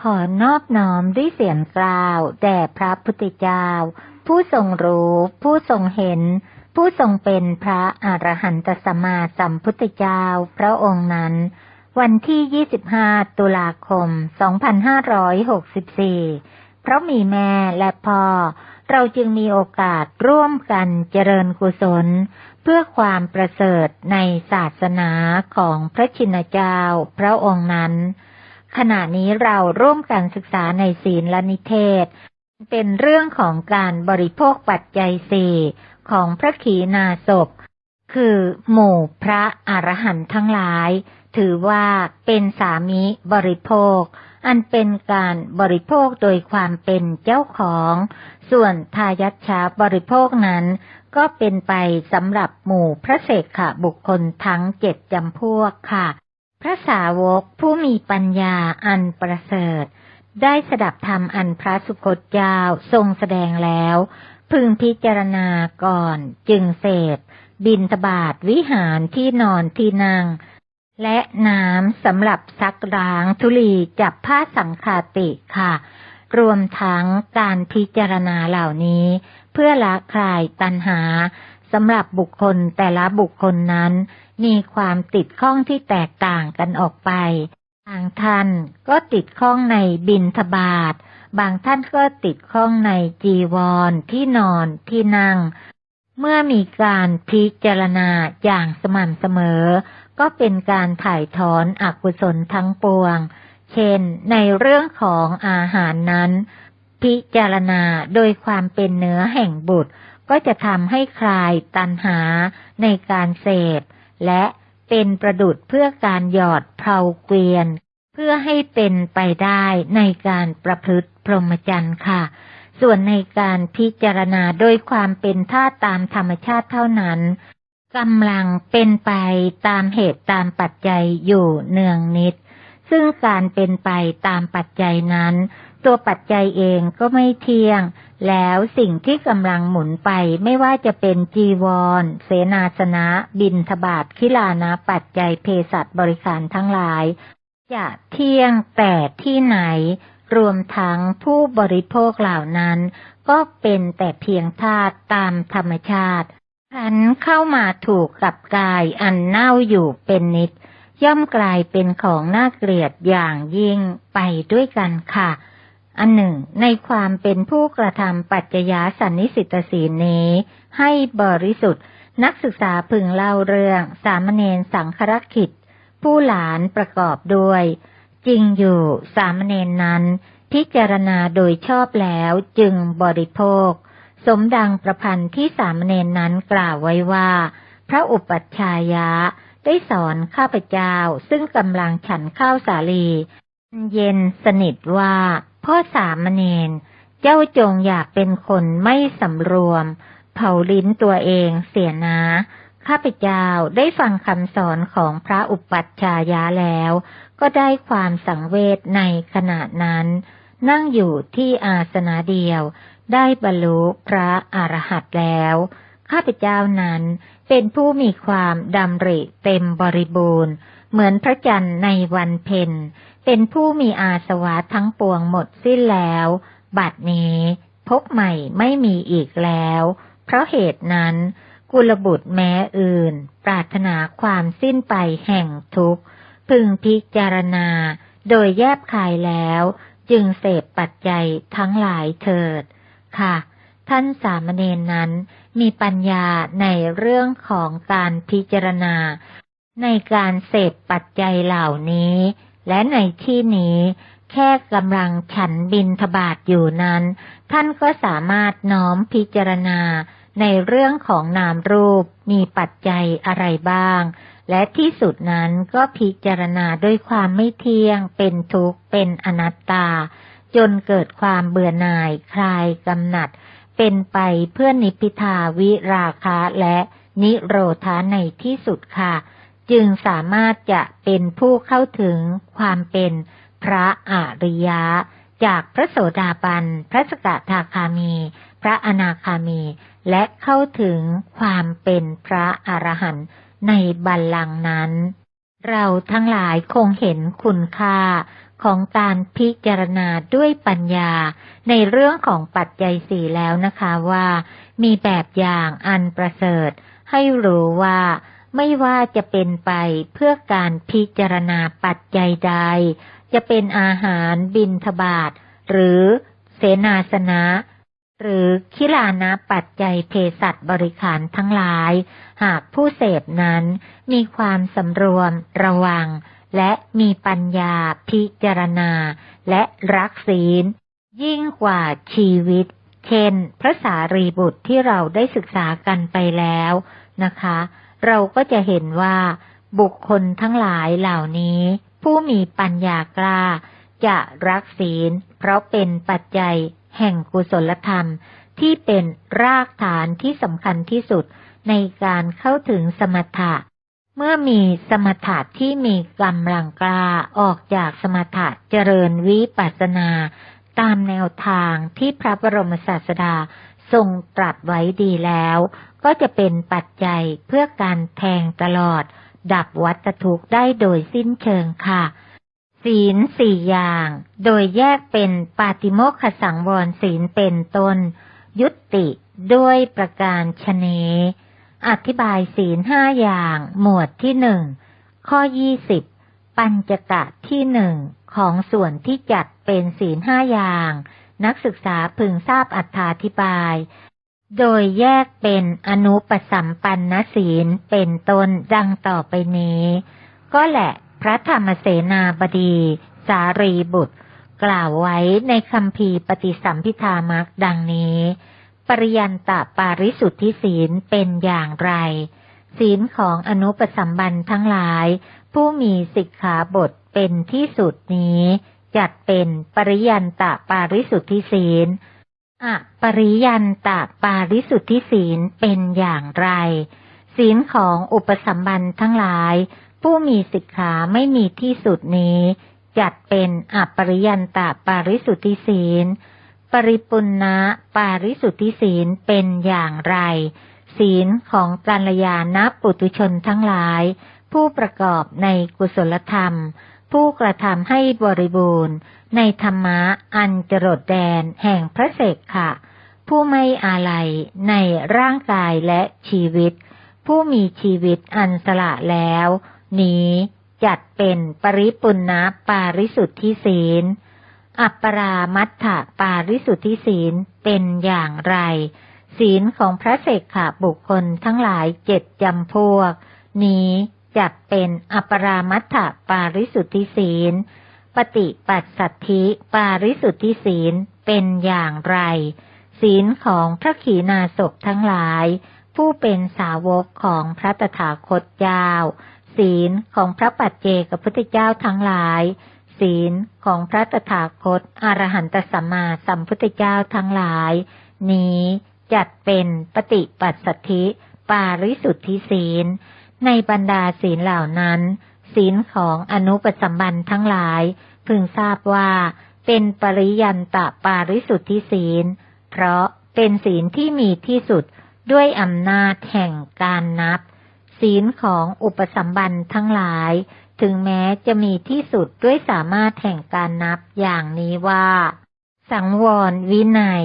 ขอนอบน้อมด้วยเสียงกล่าว แด่พระพุทธเจ้า ผู้ทรงรู้ ผู้ทรงเห็น ผู้ทรงเป็นพระอรหันตสัมมาสัมพุทธเจ้าพระองค์นั้น วันที่ 25 ตุลาคม 2564 เพราะมีแม่และพ่อ เราจึงมีโอกาสร่วมกันเจริญกุศล เพื่อความประเสริฐในศาสนาของพระชินเจ้าพระองค์นั้น ขณะนี้เราร่วมกันศึกษาในศีลและนิเทศ เป็นเรื่องของการบริโภคปัจจัยสี่ของพระขีณาสพ คือหมู่พระอรหันต์ทั้งหลาย ถือว่าเป็นสามิบริโภค อันเป็นการบริโภคโดยความเป็นเจ้าของ ส่วนทายัชชาบริโภคนั้น ก็เป็นไปสำหรับหมู่พระเสกขะบุคคลทั้งเจ็ดจำพวกค่ะ พระสาวกผู้มีปัญญาอันประเสริฐ ได้สดับธรรมอันพระสุคตเจ้าทรงแสดงแล้ว พึงพิจารณาก่อนจึงเสพบินทบาทวิหารที่นอนที่นั่ง และน้ำสำหรับซักล้างธุลีจับผ้าสังคาติค่ะ รวมทั้งการพิจารณาเหล่านี้ เพื่อละคลายตัณหา สำหรับบุคคลแต่ละบุคคลนั้น มีความติดข้องที่แตกต่างกันออกไป บางท่านก็ติดข้องในบินทบาท บางท่านก็ติดข้องในจีวรที่นอนที่นั่ง เมื่อมีการพิจารณาอย่างสม่ำเสมอ ก็เป็นการถ่ายถอนอกุศลทั้งปวง เช่น ในเรื่องของอาหารนั้น พิจารณาโดยความเป็นเนื้อแห่งบุตร ก็จะทำให้คลายตัณหาในการเสพ และเป็นประดุดเพื่อการหยอดเพลาเกวียน เพื่อให้เป็นไปได้ในการประพฤติพรหมจรรย์ค่ะ ส่วนในการพิจารณาโดยความเป็นธาตุตามธรรมชาติเท่านั้นกำลังเป็นไปตามเหตุตามปัจจัยอยู่เนืองนิด ซึ่งการเป็นไปตามปัจจัยนั้น ตัวปัจจัยเองก็ไม่เที่ยง แล้วสิ่งที่กำลังหมุนไปไม่ว่าจะเป็นจีวร เสนาสนะ บินทบาทคิลานะปัจจัยเภสัชบริการทั้งหลาย จะเที่ยงแต่ที่ไหน รวมทั้งผู้บริโภคเหล่านั้น ก็เป็นแต่เพียงธาตุตามธรรมชาติขันเข้ามาถูกกับกายอันเน่าอยู่เป็นนิด ย่อมกลายเป็นของน่าเกลียดอย่างยิ่งไปด้วยกันค่ะ อันหนึ่ง ในความเป็นผู้กระทำปัจจยาสันนิสิตศีลนี้ ให้บริสุทธิ์ นักศึกษาพึงเล่าเรื่อง สามเณรสังครกิจ ผู้หลานประกอบด้วย จริงอยู่สามเณรนั้น พิจารณาโดยชอบแล้วจึงบริโภค สมดังประพันธ์ที่สามเณรนั้นกล่าวไว้ว่า พระอุปัชฌายะได้สอนข้าพเจ้าซึ่งกำลังฉันข้าวสาลี เย็นสนิทว่า พ่อสามเณรเจ้าจงอยากเป็นคนไม่สำรวม เผาลิ้นตัวเองเสียนะข้าพเจ้าได้ฟังคำสอนของพระอุปัชฌายะแล้ว ก็ได้ความสังเวชในขณะนั้น นั่งอยู่ที่อาสนะเดียว ได้บรรลุพระอรหันต์แล้ว ข้าพเจ้านั้นเป็นผู้มีความดำริเต็มบริบูรณ์ เหมือนพระจันทร์ในวันเพ็ญ เป็นผู้มีอาสวะทั้งปวงหมดสิ้นแล้ว บัดนี้พบใหม่ไม่มีอีกแล้ว เพราะเหตุนั้น กุลบุตรแม้อื่น ปรารถนาความสิ้นไปแห่งทุกข์ พึงพิจารณา โดยแยบคายแล้ว จึงเสพปัจจัยทั้งหลายเถิด ค่ะ ท่านสามเณรนั้นมีปัญญาในเรื่องของการพิจารณา ในการเสพปัจจัยเหล่านี้ และในที่นี้แค่กำลังฉันบินทบาทอยู่นั้น ท่านก็สามารถน้อมพิจารณาในเรื่องของนามรูปมีปัจจัยอะไรบ้าง และที่สุดนั้นก็พิจารณาด้วยความไม่เที่ยง เป็นทุกข์ เป็นอนัตตา จนเกิดความเบื่อหน่ายคลายกำหนัด เป็นไปเพื่อนิพพิทาวิราคะและนิโรธาในที่สุดค่ะ จึงสามารถจะเป็นผู้เข้าถึงความเป็นพระอริยะ จากพระโสดาบัน พระสกทาคามี พระอนาคามี และเข้าถึงความเป็นพระอรหันต์ในบัลลังก์นั้น เราทั้งหลายคงเห็นคุณค่าของการพิจารณาด้วยปัญญา ในเรื่องของปัจจัยสี่แล้วนะคะว่า มีแบบอย่างอันประเสริฐ ให้รู้ว่า ไม่ว่าจะเป็นไปเพื่อการพิจารณาปัจจัยใด จะเป็นอาหารบินทบาท หรือเสนาสนะ หรือคิลานะปัจจัยเภสัชบริขารทั้งหลาย หากผู้เสพนั้นมีความสำรวมระวัง และมีปัญญาพิจารณา และรักศีล ยิ่งกว่าชีวิต เช่น พระสารีบุตรที่เราได้ศึกษากันไปแล้วนะคะ เราก็จะเห็นว่า บุคคลทั้งหลายเหล่านี้ ผู้มีปัญญากล้า จะรักศีล เพราะเป็นปัจจัย แห่งกุศลธรรม ที่เป็นรากฐานที่สำคัญที่สุดในการเข้าถึงสมถะ เมื่อมีสมถะที่มีกำลังกล้าออกจากสมถะเจริญวิปัสสนา ตามแนวทางที่พระบรมศาสดาทรงตรัสไว้ดีแล้ว ก็จะเป็นปัจจัยเพื่อการแทงตลอด ดับวัตทุกข์ได้โดยสิ้นเชิงค่ะ ศีลสี่อย่าง โดยแยกเป็นปาติโมกขสังวรศีลเป็นต้น ยุติด้วยประการชนอธิบายศีลห้าอย่าง หมวดที่หนึ่งข้อยี่สิบปัญจกะที่หนึ่งของส่วนที่จัดเป็นศีลห้าอย่าง นักศึกษาพึงทราบอัธาธิบาย โดยแยกเป็นอนุปสัมปันนศีลเป็นต้นดังต่อไปนี้ ก็แหละพระธรรมเสนาบดี สารีบุตร กล่าวไว้ในคำพีปฏิสัมพิธามักดังนี้ ปริยันตะปาริสุทธิศีลเป็นอย่างไร ศีลของอนุปสัมบันทั้งหลาย ผู้มีสิกขาบทเป็นที่สุดนี้ จัดเป็นปริยันตะปาริสุทธิศีล อะปริยันตะปาริสุทธิศีลเป็นอย่างไร ศีลของอุปสัมบันทั้งหลาย ผู้มีสิกขาไม่มีที่สุดนี้ จัดเป็นอปริยันตะปาริสุทธิศีล ปริปุณณะปาริสุทธิศีลเป็นอย่างไร ศีลของกัลยาณปุตุชนทั้งหลาย ผู้ประกอบในกุศลธรรม ผู้กระทำให้บริบูรณ์ ในธรรมะอันจรดแดนแห่งพระเสกค่ะผู้ไม่อาลัยในร่างกายและชีวิต ผู้มีชีวิตอันสละแล้ว นี้จัดเป็นปริปุณณปาริสุทธิศีล อัปปรามัตถปาริสุทธิศีลเป็นอย่างไร ศีลของพระเสกขาบุคคลทั้งหลายเจ็ดจำพวก นี้ จัดเป็นอปปรามัตถปาริสุทธิศีล ปฏิปัสสัทธิปาริสุทธิศีลเป็นอย่างไร ศีลของพระขีณาสพทั้งหลาย ผู้เป็นสาวกของพระตถาคตเจ้า ศีลของพระปัจเจกพุทธเจ้าทั้งหลาย ศีลของพระตถาคตอรหันตสัมมาสัมพุทธเจ้าทั้งหลาย นี้จัดเป็นปฏิปัสสัทธิปาริสุทธิศีล ในบรรดาศีลเหล่านั้น ศีลของอนุปสัมบันทั้งหลาย พึงทราบว่า เป็นปริยันตะปาริสุทธิศีล เพราะเป็นศีลที่มีที่สุดด้วยอำนาจแห่งการนับ ศีลของอุปสัมบันทั้งหลาย ถึงแม้จะมีที่สุดด้วยสามารถแห่งการนับอย่างนี้ว่า สังวรวินัย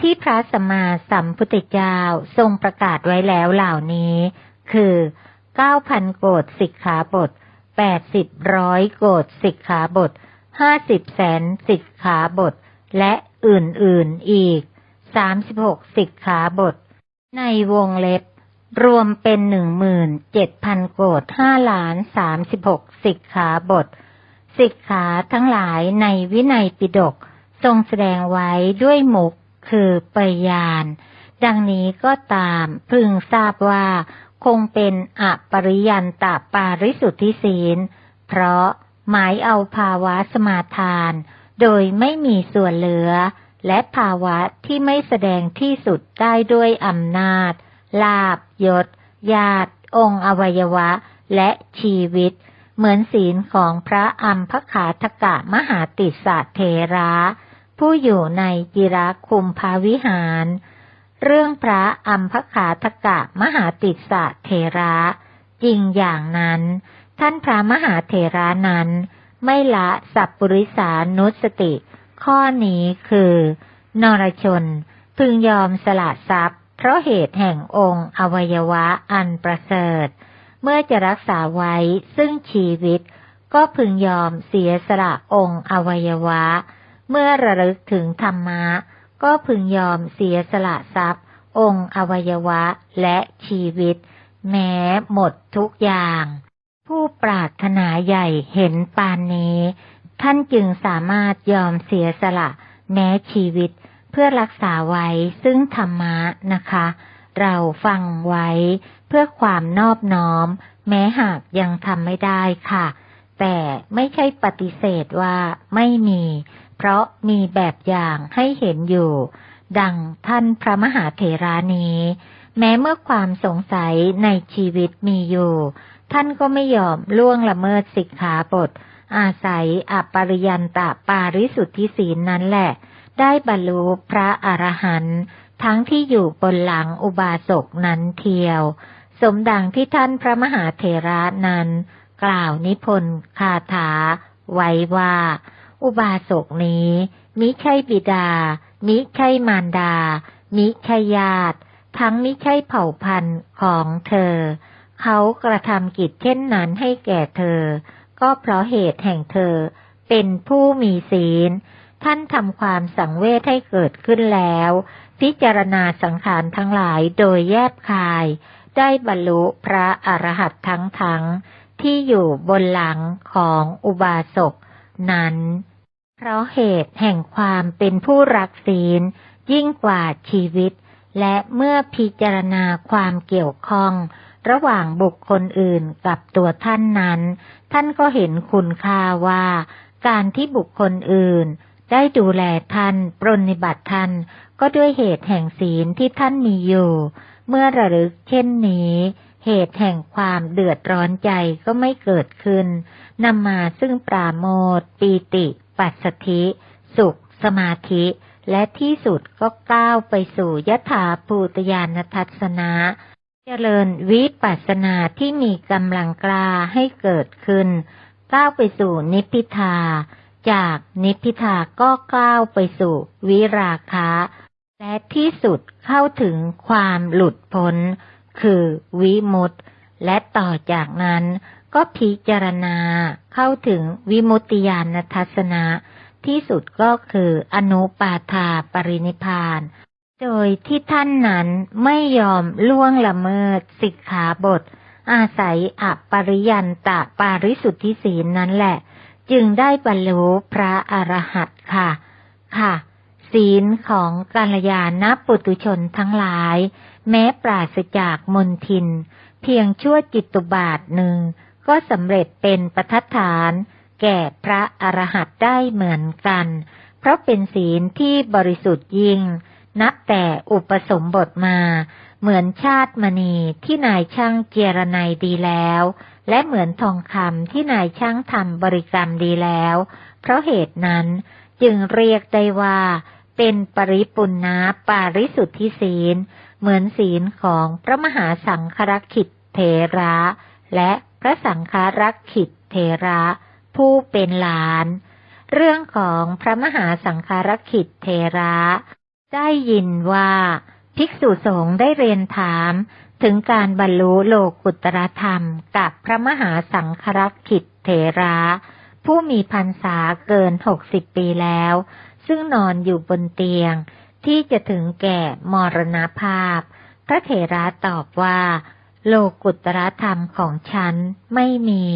ที่พระสัมมาสัมพุทธเจ้าทรงประกาศไว้แล้วเหล่านี้ คือ เก้าพันโกดสิกขาบทแปดสิบร้อยโกดสิกขาบทห้าสิบแสนสิกขาบท และอื่นๆอีกสามสิบหกสิกขาบท ในวงเล็บ รวมเป็นหนึ่งหมื่นเจ็ดพันโกดห้าล้านสามสิบหกสิกขาบท สิกขาทั้งหลายในวินัยปิฎกทรงแสดงไว้ด้วยมุกคือปยาน ดังนี้ก็ตามพึงทราบว่า คงเป็นอปริยันตปาริสุทธิศีล เพราะหมายเอาภาวะสมาทาน โดยไม่มีส่วนเหลือ และภาวะที่ไม่แสดงที่สุดได้ด้วยอำนาจ ลาบยศ ญาติ องค์อวัยวะ และชีวิต เหมือนศีลของพระอัมพขาทกะมหาติสสเทระ ผู้อยู่ในจิรคุมภาวิหาร เรื่องพระอัมพขาทกะมหาติสสเทระ จริงอย่างนั้น ท่านพระมหาเทระนั้น ไม่ละสัพปริสานุสติ ข้อนี้คือ นรชน พึงยอมสละทรัพย์ เพราะเหตุแห่งองค์อวัยวะอันประเสริฐ เมื่อจะรักษาไว้ซึ่งชีวิต ก็พึงยอมเสียสละองค์อวัยวะ เมื่อระลึกถึงธรรมะ ก็พึงยอมเสียสละทรัพย์ องค์อวัยวะและชีวิต แม้หมดทุกอย่าง ผู้ปรารถนาใหญ่เห็นปานนี้ ท่านจึงสามารถยอมเสียสละ แม้ชีวิตเพื่อรักษาไว้ซึ่งธรรมะนะคะ เราฟังไว้เพื่อความนอบน้อม แม้หากยังทำไม่ได้ค่ะ แต่ไม่ใช่ปฏิเสธว่าไม่มี เพราะมีแบบอย่างให้เห็นอยู่ ดังท่านพระมหาเถรานี้ แม้เมื่อความสงสัยในชีวิตมีอยู่ ท่านก็ไม่ยอมล่วงละเมิดสิกขาบท อาศัยอปริยันตะปาริสุทธิศีลนั้นแหละ ได้บรรลุพระอรหันต์ทั้งที่อยู่บนหลังอุบาสกนั้นเทียว สมดังที่ท่านพระมหาเถระนั้น กล่าวนิพนธ์คาถาไว้ว่า อุบาสกนี้ มิใช่บิดา มิใช่มารดา มิใช่ญาติ ทั้งมิใช่เผ่าพันธุ์ของเธอ เขากระทำกิจเช่นนั้นให้แก่เธอ ก็เพราะเหตุแห่งเธอ เป็นผู้มีศีล ท่านทำความสังเวชให้เกิดขึ้นแล้ว พิจารณาสังขารทั้งหลายโดยแยบคาย ได้บรรลุพระอรหัตทั้งทั้งที่อยู่บนหลังของอุบาสก นั้น เพราะเหตุแห่งความเป็นผู้รักศีล ยิ่งกว่าชีวิต และเมื่อพิจารณาความเกี่ยวข้อง ระหว่างบุคคลอื่นกับตัวท่านนั้น ท่านก็เห็นคุณค่าว่า การที่บุคคลอื่น ได้ดูแลท่าน ปรนนิบัติท่านก็ด้วยเหตุแห่งศีลที่ท่านมีอยู่ เมื่อระลึกเช่นนี้ เหตุแห่งความเดือดร้อนใจก็ไม่เกิดขึ้นนำมาซึ่งปราโมทปีติ ปัสสธิ สุข สมาธิ และที่สุดก็ก้าวไปสู่ยถาภูตยานทัศนะเจริญวิปัสสนาที่มีกำลังกล้าให้เกิดขึ้น ก้าวไปสู่นิพพิทา จากนิพพิทาก็ก้าวไปสู่วิราคะ และที่สุดเข้าถึงความหลุดพ้น คือวิมุตติและต่อจากนั้นก็พิจารณาเข้าถึงวิมุตติญาณทัศนะ ที่สุดก็คืออนุปาทาปรินิพาน โดยที่ท่านนั้นไม่ยอมล่วงละเมิดสิกขาบท อาศัยอปริยันตะปาริสุทธิศีลนั้นแหละ จึงได้บรรลุพระอรหันต์ค่ะ ค่ะ ศีลของกัลยาณปุตุชนทั้งหลาย แม้ปราศจากมนทิน เพียงชั่วจิตตุบาทหนึ่ง ก็สำเร็จเป็นประทัดฐาน แก่พระอรหันต์ได้เหมือนกัน เพราะเป็นศีลที่บริสุทธิ์ยิ่ง นับแต่อุปสมบทมา เหมือนชาติมณีที่นายช่างเจรไนดีแล้ว และเหมือนทองคำที่นายช่างทำบริกรรมดีแล้ว เพราะเหตุนั้นจึงเรียกได้ว่าเป็นปริปุณณปาริสุทธิศีล เหมือนศีลของพระมหาสังฆรักขิตเถระ และพระสังฆรักขิตเถระ ผู้เป็นหลาน เรื่องของพระมหาสังฆรักขิตเถระ ได้ยินว่าภิกษุสงฆ์ได้เรียนถามถึงการบรรลุโลกุตรธรรมกับพระมหาสังฆรักขิตเถระ ผู้มีพรรษาเกินหกสิบปีแล้ว ซึ่งนอนอยู่บนเตียง ที่จะถึงแก่มรณภาพ พระเถระตอบว่า โลกุตรธรรมของฉันไม่มี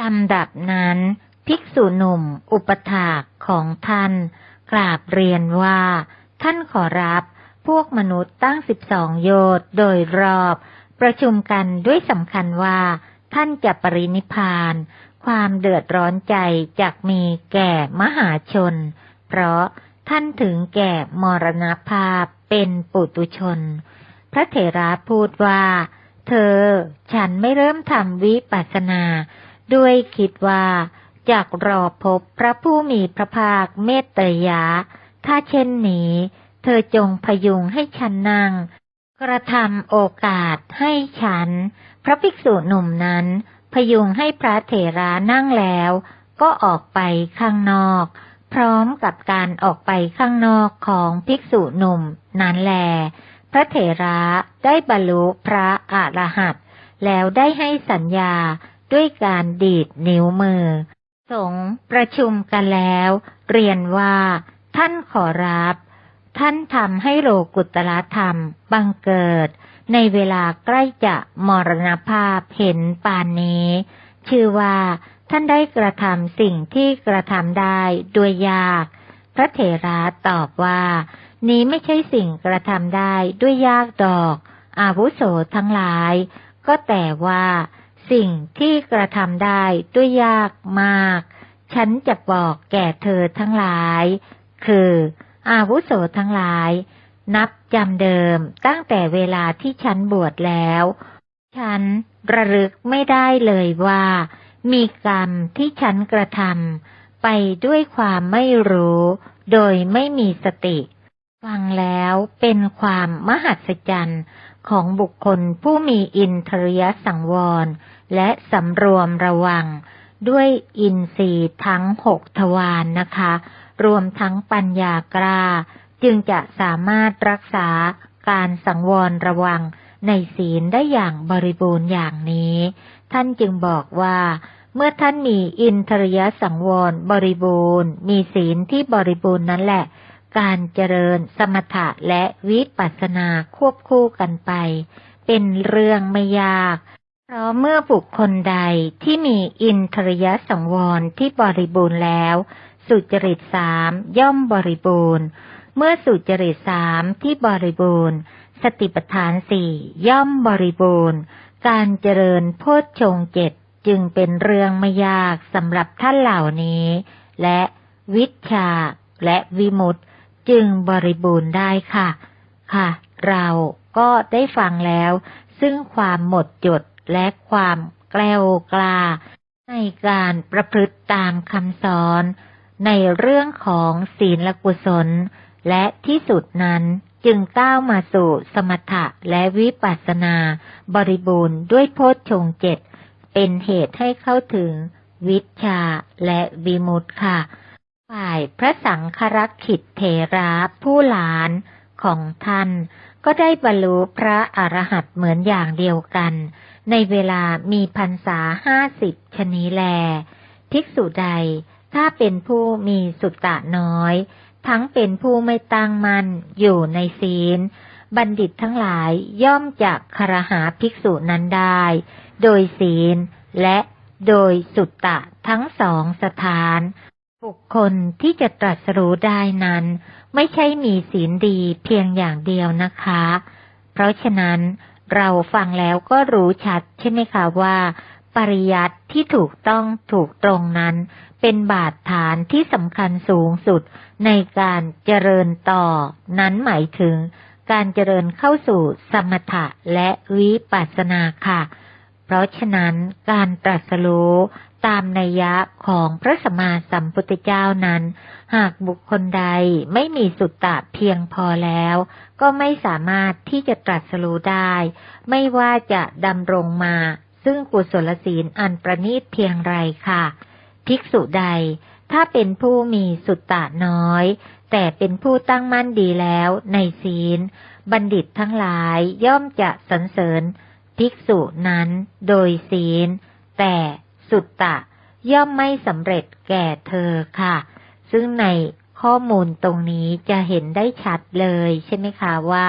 ลำดับนั้น ภิกษุหนุ่ม อุปถากของท่าน กราบเรียนว่า ท่านขอรับพวกมนุษย์ตั้งสิบสองโยชน์โดยรอบ ประชุมกันด้วยสำคัญว่า ท่านจะปรินิพาน ความเดือดร้อนใจจากมีแก่มหาชน เพราะ ท่านถึงแก่มรณภาพเป็นปุตุชน พระเถระพูดว่า เธอ ฉันไม่เริ่มทำวิปัสสนา ด้วยคิดว่าจากรอพบพระผู้มีพระภาคเมตตยะ ถ้าเช่นนี้ เธอจงพยุงให้ฉันนั่ง กระทำโอกาสให้ฉัน พระภิกษุหนุ่มนั้น พยุงให้พระเถระนั่งแล้ว ก็ออกไปข้างนอก พร้อมกับการออกไปข้างนอกของภิกษุหนุ่มนั้นแล พระเถระได้บรรลุพระอรหันต์แล้วได้ให้สัญญาด้วยการดีดนิ้วมือ สงประชุมกันแล้ว เรียนว่า ท่านขอรับ ท่านทำให้โลกุตละธรรมบังเกิด ในเวลาใกล้จะมรณภาพเห็นปานนี้ ชื่อว่า ท่านได้กระทำสิ่งที่กระทำได้ด้วยยาก พระเถระตอบว่า นี้ไม่ใช่สิ่งกระทำได้ด้วยยากดอก อาวุโสทั้งหลาย ก็แต่ว่า สิ่งที่กระทำได้ด้วยยากมาก ฉันจะบอกแก่เธอทั้งหลาย คือ อาวุโสทั้งหลาย นับจำเดิมตั้งแต่เวลาที่ฉันบวชแล้ว ฉันระลึกไม่ได้เลยว่า มีกรรมที่ฉันกระทำไปด้วยความไม่รู้ โดยไม่มีสติ ฟังแล้วเป็นความมหัศจรรย์ของบุคคลผู้มีอินทรียสังวร และสำรวมระวัง ด้วยอินทรีย์ทั้งหกทวารนนะคะ รวมทั้งปัญญากล้าจึงจะสามารถรักษาการสังวรระวังในศีลได้อย่างบริบูรณ์อย่างนี้ ท่านจึงบอกว่า เมื่อท่านมีอินทรียสังวรบริบูรณ์ มีศีลที่บริบูรณ์นั่นแหละ การเจริญสมถะและวิปัสสนาควบคู่กันไป เป็นเรื่องไม่ยากเพราะเมื่อบุคคลใดที่มีอินทรียสังวรที่บริบูรณ์แล้ว สุจริตสามย่อมบริบูรณ์ เมื่อสุจริตสามที่บริบูรณ์ สติปัฏฐานสี่ย่อมบริบูรณ์ การเจริญโพชฌงเจ็ดจึงเป็นเรื่องไม่ยากสำหรับท่านเหล่านี้ และวิชาและวิมุตติจึงบริบูรณ์ได้ค่ะ ค่ะ เราก็ได้ฟังแล้ว ซึ่งความหมดจดและความแกล้วกล้าในการประพฤติตามคำสอน ในเรื่องของศีลกุศล และที่สุดนั้น จึงก้าวมาสู่สมถะและวิปัสสนา บริบูรณ์ด้วยโพชฌงเจ็ดเป็นเหตุให้เข้าถึง วิชาและวิมุตติค่ะ ฝ่ายพระสังฆรักขิตเถระผู้หลานของท่าน ก็ได้บรรลุพระอรหันต์เหมือนอย่างเดียวกัน ในเวลามีพรรษาห้าสิบชนีแล ภิกษุใด ถ้าเป็นผู้มีสุตตะน้อย ทั้งเป็นผู้ไม่ตั้งมั่นอยู่ในศีล บัณฑิตทั้งหลายย่อมจะคารหาภิกษุนั้นได้ โดยศีลและโดยสุตตะทั้งสองสถาน บุคคลที่จะตรัสรู้ได้นั้น ไม่ใช่มีศีลดีเพียงอย่างเดียวนะคะ เพราะฉะนั้นเราฟังแล้วก็รู้ชัดใช่ไหมคะว่า ปริยัติที่ถูกต้องถูกตรงนั้น เป็นบาดฐานที่สำคัญสูงสุดในการเจริญต่อ นั้นหมายถึง การเจริญเข้าสู่สมถะและวิปัสสนาค่ะ เพราะฉะนั้นการตรัสรู้ตามนัยยะของพระสัมมาสัมพุทธเจ้านั้น หากบุคคลใดไม่มีสุตตะเพียงพอแล้ว ก็ไม่สามารถที่จะตรัสรู้ได้ ไม่ว่าจะดำรงมา ซึ่งกุศลศีลอันประณีตเพียงไรค่ะ ภิกษุใด ถ้าเป็นผู้มีสุตตะน้อย แต่เป็นผู้ตั้งมั่นดีแล้วในศีล บัณฑิตทั้งหลายย่อมจะสรรเสริญ ภิกษุนั้นโดยศีล แต่สุตตะย่อมไม่สำเร็จแก่เธอค่ะ ซึ่งในข้อมูลตรงนี้จะเห็นได้ชัดเลยใช่ไหมคะว่า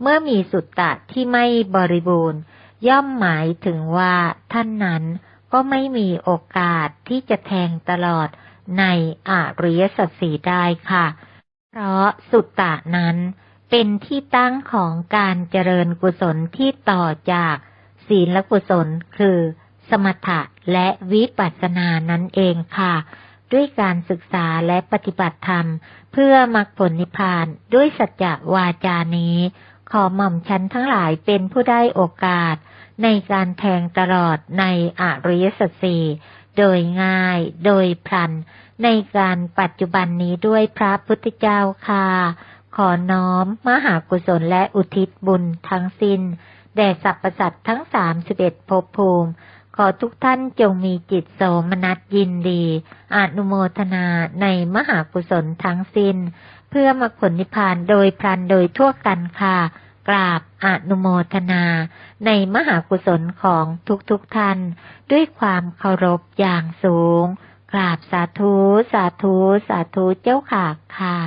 เมื่อมีสุตตะที่ไม่บริบูรณ์ ย่อมหมายถึงว่าท่านนั้นก็ไม่มีโอกาสที่จะแทงตลอดในอริยสัจสีได้ค่ะ เพราะสุตตะนั้นเป็นที่ตั้งของการเจริญกุศลที่ต่อจากศีลกุศลคือ สมถะและวิปัสสนานั่นเองค่ะ ด้วยการศึกษาและปฏิบัติธรรม เพื่อมรรคผลนิพพานด้วยสัจจวาจานี้ ขอหม่อมฉันทั้งหลายเป็นผู้ได้โอกาส ในการแทงตลอดในอริยสัจสี่โดยง่าย โดยพลัน ในการปัจจุบันนี้ด้วยพระพุทธเจ้าค่ะ ขอน้อมมหากุศลและอุทิศบุญทั้งสิ้น แด่สรรพสัตว์ทั้งสามสิบเอ็ดภพภูมิขขอทุกท่านจงมีจิตโสมนัสยินดี อนุโมทนาในมหากุศลทั้งสิน้น เพื่อมาผลนิพพานโดยพลันโดยทั่วกันค่ะ กราบอนุโมทนา ในมหากุศลของทุกๆทท่าน ด้วยความเคารพอย่างสูง กราบสาธุ สาธุ สาธุเจ้าค่ะค่ะ